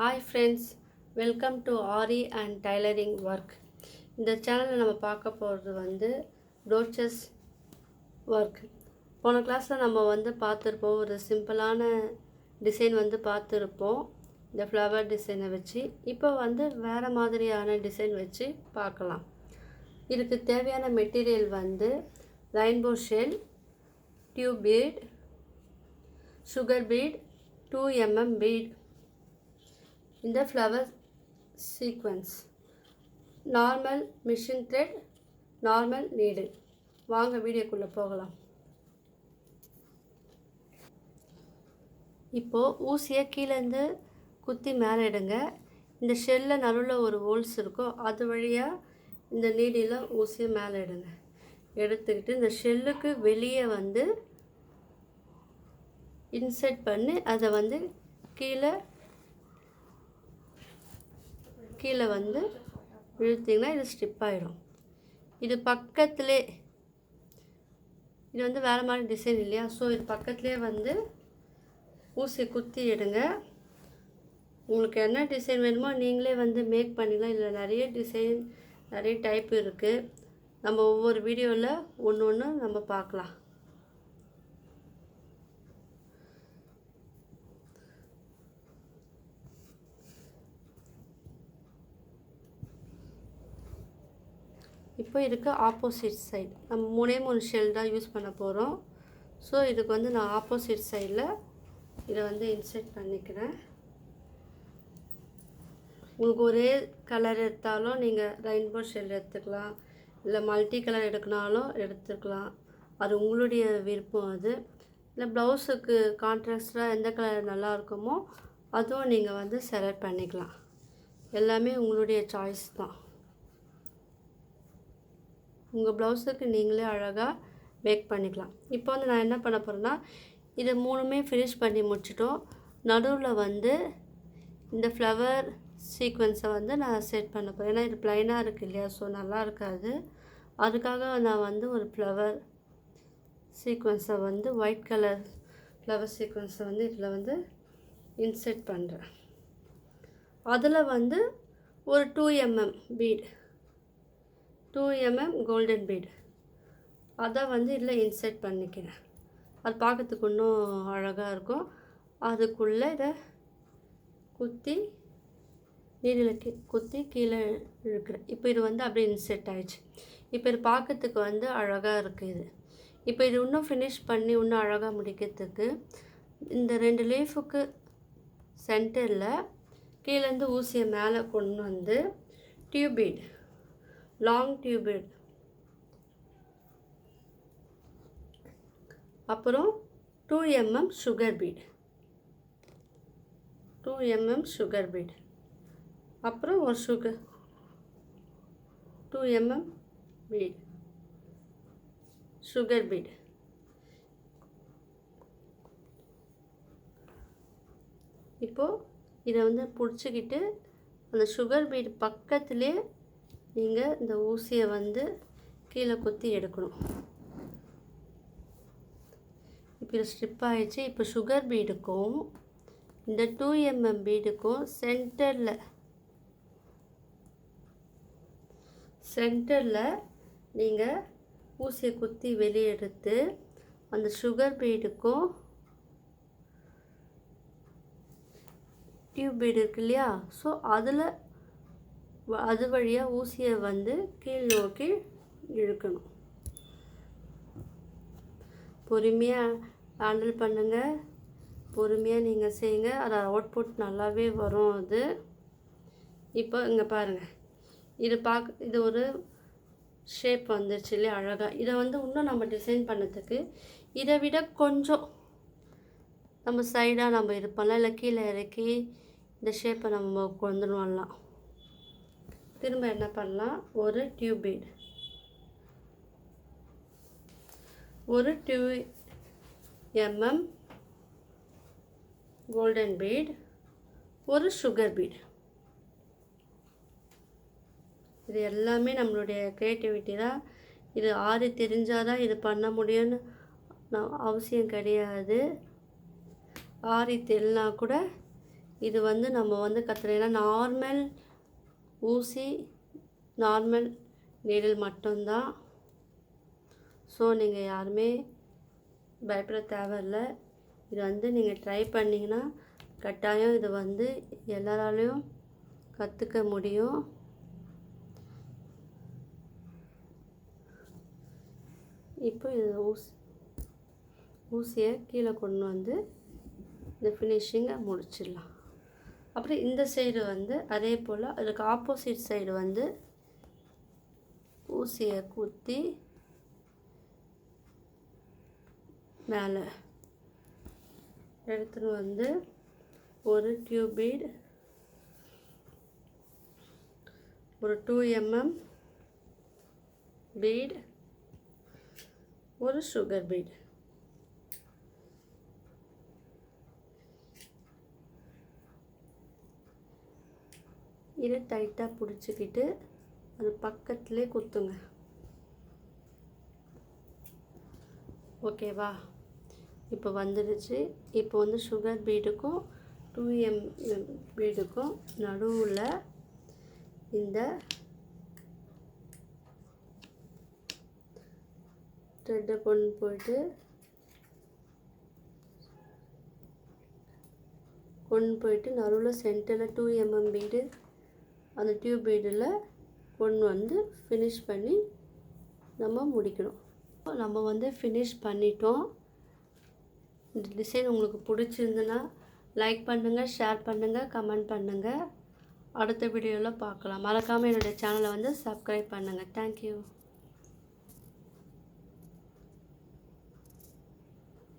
Hi friends welcome to aari and tailoring work இந்த சேனலில் நம்ம பார்க்க போகிறது வந்து ப்ரோச்சஸ் ஒர்க் போன கிளாஸில் நம்ம வந்து பார்த்துருப்போம் ஒரு சிம்பிளான டிசைன் வந்து பார்த்துருப்போம். இந்த ஃப்ளவர் டிசைனை வச்சு. இப்போ வந்து வேறு மாதிரியான டிசைன் வச்சு பார்க்கலாம். இதுக்கு தேவையான மெட்டீரியல் வந்து rainbow shell tube bead sugar bead two mm bead இந்த flower sequins normal machine thread normal needle வாங்க வீடியோக்குள்ளே போகலாம். இப்போது ஊசியை கீழேருந்து குத்தி மேலே எடுங்க. இந்த ஷெல்லில் நடுவில் ஒரு ஹோல்ஸ் இருக்கும் அது வழியாக இந்த நீடியில் ஊசியை மேலே எடுங்க. எடுத்துக்கிட்டு இந்த ஷெல்லுக்கு வெளியே வந்து இன்செர்ட் பண்ணி அதை வந்து கீழே கீழே வந்து இழுத்திங்கன்னா இது ஸ்டிப் ஆகிடும் இது பக்கத்துலே இது வந்து வேறு மாதிரி டிசைன் இல்லையா? ஸோ இது பக்கத்துலேயே வந்து ஊசி குத்தி எடுங்க. உங்களுக்கு என்ன டிசைன் வேணுமோ நீங்களே வந்து மேக் பண்ணிக்கலாம். இதில் நிறைய டிசைன் நிறைய டைப் இருக்குது நம்ம ஒவ்வொரு வீடியோவில் ஒன்று ஒன்று நம்ம பார்க்கலாம். இப்போ இதுக்கு ஆப்போசிட் சைடு நம்ம மூணே மூணு ஷெல் தான் யூஸ் பண்ண போகிறோம் ஸோ இதுக்கு வந்து நான் ஆப்போசிட் சைடில் இதை வந்து இன்செர்ட் பண்ணிக்கிறேன். உங்களுக்கு ஒரே கலர் எடுத்தாலும் நீங்கள் ரெயின்போ ஷெல் எடுத்துக்கலாம். இல்லை மல்டி கலர் எடுக்கனாலும் எடுத்துக்கலாம். அது உங்களுடைய விருப்பம் அது. இல்லை ப்ளவுஸுக்கு கான்ட்ராக்டாக எந்த கலர் நல்லா இருக்குமோ அதுவும் நீங்கள் வந்து செலக்ட் பண்ணிக்கலாம். எல்லாமே உங்களுடைய சாய்ஸ் தான். உங்கள் ப்ளவுஸுக்கு நீங்களே அழகாக மேக் பண்ணிக்கலாம். இப்போ வந்து நான் என்ன பண்ண போகிறேன்னா இதை மூணுமே ஃபினிஷ் பண்ணி முடிச்சிட்டோம். நடுவில் வந்து இந்த ஃப்ளவர் சீக்வன்ஸை வந்து நான் செட் பண்ண போகிறேன் ஏன்னா இது ப்ளைனாக இருக்குது இல்லையா ஸோ நல்லா இருக்காது. அதுக்காக நான் வந்து ஒரு ஃப்ளவர் சீக்வன்ஸை வந்து ஒயிட் கலர் ஃப்ளவர் சீக்வன்ஸை வந்து இதில் வந்து இன்செர்ட் பண்ணுறேன் அதில் வந்து ஒரு two mm bead two mm golden bead அதை வந்து இதில் இன்செர்ட் பண்ணிக்கிறேன். அது பார்க்கறதுக்கு இன்னும் அழகாக இருக்கும். அதுக்குள்ளே இதை குத்தி நீடில் கி குத்தி கீழே இழுக்கிறேன். இப்போ இது வந்து அப்படியே இன்செர்ட் ஆயிடுச்சு. இப்போ இது பார்க்கறதுக்கு வந்து அழகாக இருக்குது இது. இப்போ இது இன்னும் ஃபினிஷ் பண்ணி இன்னும் அழகாக முடிக்கிறதுக்கு இந்த ரெண்டு லீஃபுக்கு சென்டரில் கீழேருந்து ஊசியை மேலே கொண்டு வந்து tube bead long tube bead அப்புறம் two mm sugar bead two mm sugar bead அப்புறம் ஒரு sugar two mm bead sugar bead இப்போது இதை வந்து பிடிச்சிக்கிட்டு அந்த சுகர் பீட் பக்கத்துலேயே நீங்கள் இந்த ஊசியை வந்து கீழே குத்தி எடுக்கணும். இப்போ இது ஸ்ட்ரிப் ஆகிடுச்சு இப்போ சுகர் பீடுக்கும். இந்த டூ எம்எம் பீடுக்கும் சென்டரில் சென்டரில் நீங்கள் ஊசியை குத்தி வெளியே எடுத்து அந்த சுகர் பீடுக்கும் டியூப் பீடு இருக்கு இல்லையா? ஸோ அதில் அது வழியாக ஊசியை வந்து கீழ் நோக்கி இழுக்கணும். பொறுமையாக ஹேண்டில் பண்ணுங்கள் பொறுமையாக நீங்கள் செய்யுங்க. அது அவுட்புட் நல்லாவே வரும் அது. இப்போ இங்கே பாருங்கள் இது பார்க்க இது ஒரு ஷேப் வந்துருச்சு இல்லையா அழகாக இதை வந்து இன்னும் நம்ம டிசைன் பண்ணதுக்கு இதை விட கொஞ்சம் நம்ம சைடாக நம்ம இது இல்லை கீழே இறக்கி இந்த ஷேப்பை நம்ம கொண்டு வரலாம். திரும்ப என்ன பண்ணலாம்? ஒரு டியூபிட் பீட் ஒரு டியூ எம்எம் கோல்டன் பீட் ஒரு சுகர் பீட். இது எல்லாமே நம்மளுடைய க்ரியேட்டிவிட்டி தான். இது ஆறு தெரிஞ்சால் தான் இது பண்ண முடியும்னு அவசியம் கிடையாது. ஆரி தெரியலனா கூட இது வந்து நம்ம வந்து கற்றுனா நார்மல் ஊசி நார்மல் நீடில் மட்டும்தான். ஸோ நீங்கள் யாருமே பயப்பட தேவையில்ல. இது வந்து நீங்கள் ட்ரை பண்ணிங்கன்னா கட்டாயம் இது வந்து எல்லாராலையும் கற்றுக்க முடியும். இப்போ இது ஊசி ஊசியை கீழே கொண்டு வந்து இந்த ஃபினிஷிங்கை முடிச்சிடலாம். அப்புறம் இந்த சைடு வந்து அதே போல் அதுக்கு ஆப்போசிட் சைடு வந்து ஊசியை குத்தி மேலே எடுத்துகிட்டு வந்து ஒரு டியூபீட் பீட் ஒரு டூ எம்எம் பீட் ஒரு சுகர் பீட் இதை டைட்டாக பிடிச்சிக்கிட்டு அது பக்கத்துலேயே குத்துங்க. ஓகேவா? இப்போ வந்துடுச்சு. இப்போ வந்து சுகர் பீடுக்கும் டூ எம் பீடுக்கும் நடுவில் இந்த த்ரெட்டை கொண்டு போயிட்டு கொண்டு போயிட்டு நடுவில் சென்டரில் டூ எம்எம் பீடு அந்த டியூப் பீடில் கொண்டு வந்து ஃபினிஷ் பண்ணி நம்ம முடிக்கணும். நம்ம வந்து ஃபினிஷ் பண்ணிட்டோம். இந்த டிசைன் உங்களுக்கு பிடிச்சிருந்துன்னா லைக் பண்ணுங்கள் ஷேர் பண்ணுங்கள் கமெண்ட் பண்ணுங்கள் அடுத்த வீடியோவில் பார்க்கலாம். மறக்காமல் என்னுடைய சேனலை வந்து சப்ஸ்கிரைப் பண்ணுங்கள் தேங்க்யூ